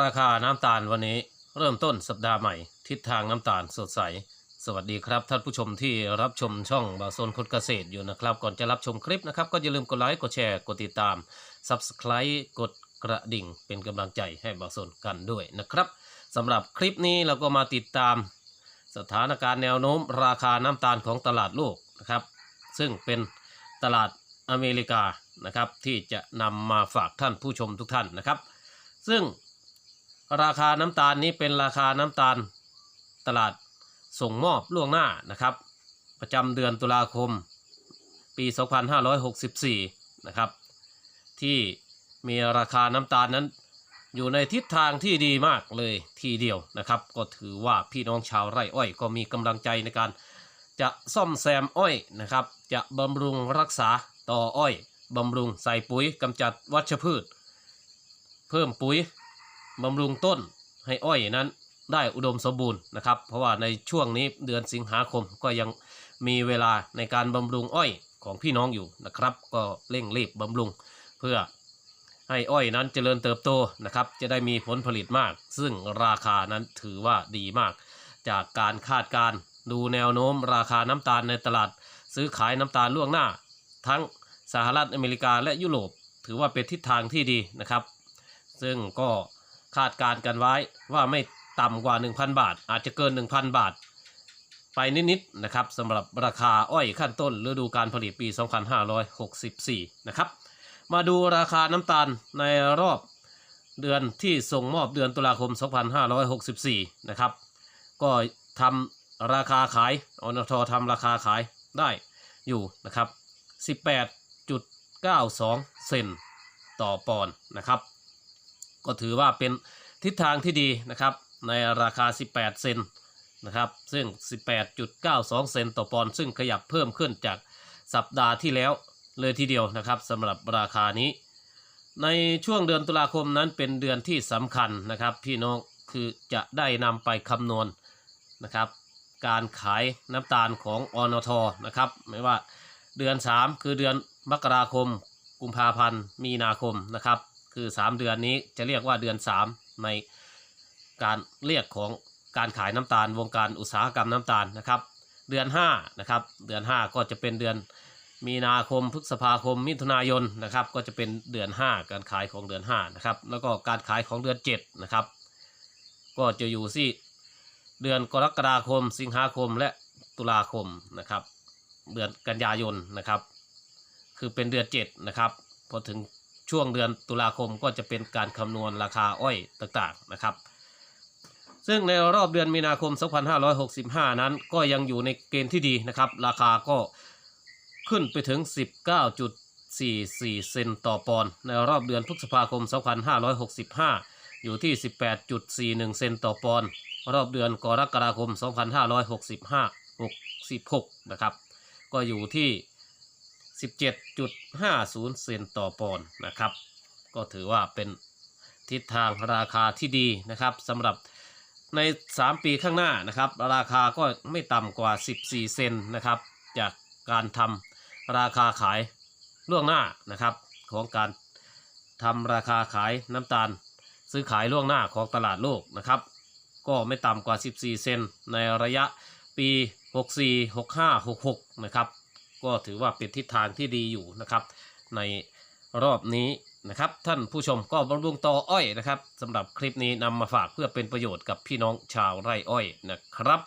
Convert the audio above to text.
ราคาน้ำตาลวันนี้เริ่มต้นสัปดาห์ใหม่ ทิศทางน้ำตาลสดใส สวัสดีครับท่านผู้ชมที่รับชมช่องบาโซนคนเกษตรอยู่นะครับ ก่อนจะรับชมคลิปนะครับ ก็อย่าลืมกดไลค์กดแชร์กดติดตาม Subscribe กดกระดิ่ง เป็นกำลังใจให้บาโซนกันด้วยนะครับสำหรับคลิปนี้เราก็มาติดตาม สถานการณ์แนวโน้ม ราคาน้ำตาลของตลาดโลกนะครับ ซึ่งเป็นตลาดอเมริกานะครับที่จะนำมาฝากท่านผู้ชมทุกท่านนะครับ ซึ่ง ราคาน้ำตาลนี้เป็นราคาน้ำตาลตลาดส่งมอบล่วงหน้านะครับ ประจำเดือนตุลาคม ปี 2564 นะครับ ที่มีราคาน้ำตาลนั้น อยู่ในทิศทางที่ดีมากเลยทีเดียวนะครับ ก็ถือว่าพี่น้องชาวไร่อ้อยก็มีกำลังใจในการจะซ่อมแซมอ้อยนะครับ จะบำรุงรักษาต่ออ้อยบำรุงใส่ปุ๋ยกำจัดวัชพืช เพิ่มปุ๋ย บำรุงต้นให้อ้อยนั้นได้อุดมสมบูรณ์นะครับ เพราะว่าในช่วงนี้เดือนสิงหาคมก็ยังมีเวลาในการบำรุงอ้อยของพี่น้องอยู่นะครับ ก็เร่งรีบบำรุงเพื่อให้อ้อยนั้นเจริญเติบโตนะครับ จะได้มีผลผลิตมาก ซึ่งราคานั้นถือว่าดีมาก จากการคาดการดูแนวโน้มราคาน้ำตาลในตลาด ซื้อขายน้ำตาลล่วงหน้า ทั้งสหรัฐอเมริกาและยุโรป ถือว่าเป็นทิศทางที่ดีนะครับ ซึ่งก็ คาดการณ์กันไว้ว่าไม่ต่ำกว่า 1,000 บาท อาจจะเกิน 1,000 บาท ไปนิดๆนะครับสำหรับราคาอ้อยขั้นต้นฤดูการผลิตปี 2564 นะครับ มาดูราคาน้ำตาลในรอบเดือนที่ส่งมอบเดือนตุลาคม 2564 นะครับ ก็ทำราคาขายอนททำราคาขายได้อยู่นะครับ 18.92 เซนต่อปอนด์นะครับ ก็ถือว่าเป็นทิศทางที่ดีนะครับ ในราคา 18 เซนนะครับ ซึ่ง 18.92 เซนต่อปอนด์ซึ่งขยับเพิ่มขึ้นจากสัปดาห์ที่แล้วเลยทีเดียวนะครับสำหรับราคานี้ ในช่วงเดือนตุลาคมนั้นเป็นเดือนที่สำคัญนะครับ พี่น้องคือจะได้นำไปคำนวณนะครับ การขายน้ำตาลของอนทนะครับไม่ว่าเดือน 3 คือเดือนมกราคม กุมภาพันธ์มีนาคมนะครับ คือ3เดือนนี้จะเรียกว่าเดือน3ในการเรียกของการขายน้ำตาล วงการอุตสาหกรรมน้ำตาลนะครับ เดือน5นะครับเดือน 5 ก็จะเป็นเดือนมีนาคมพฤษภาคมมิถุนายนนะครับก็จะเป็นเดือน 5 การขายของเดือน5นะครับแล้วก็การขายของเดือน7นะครับก็จะอยู่ที่เดือนกรกฎาคม สิงหาคมและตุลาคมนะครับเดือนกันยายนนะครับ คือเป็นเดือน7นะครับพอถึง ช่วงเดือนตุลาคมก็จะเป็นการคำนวณราคาอ้อยต่างๆนะครับ ซึ่งในรอบเดือนมีนาคม 2565 นั้นก็ยังอยู่ในเกณฑ์ที่ดีนะครับ ราคาก็ขึ้นไปถึง 19.44 เซนต่อปอนด์ในรอบเดือนพฤษภาคม 2565 อยู่ที่ 18.41 เซนต่อปอนด์รอบเดือนกรกฎาคม 2565 66 นะครับ ก็อยู่ที่ 17.50 เซนต่อปอนด์นะครับ ก็ถือว่าเป็นทิศทางราคาที่ดีนะครับสำหรับใน 3 ปีข้างหน้านะครับ ราคาก็ไม่ต่ำกว่า 14 เซนนะครับ จากการทำราคาขายล่วงหน้านะครับ ของการทำราคาขายน้ำตาล ซื้อขายล่วงหน้าของตลาดโลกนะครับ ก็ไม่ต่ำกว่า 14 เซนในระยะปี 64 65 66 นะครับ ก็ถือว่าเป็นทิศทางที่ดีอยู่นะครับ ในรอบนี้นะครับ ท่านผู้ชมก็บำรุงต่ออ้อยนะครับสำหรับคลิปนี้นำมาฝากเพื่อเป็นประโยชน์กับพี่น้องชาวไร่อ้อยนะครับ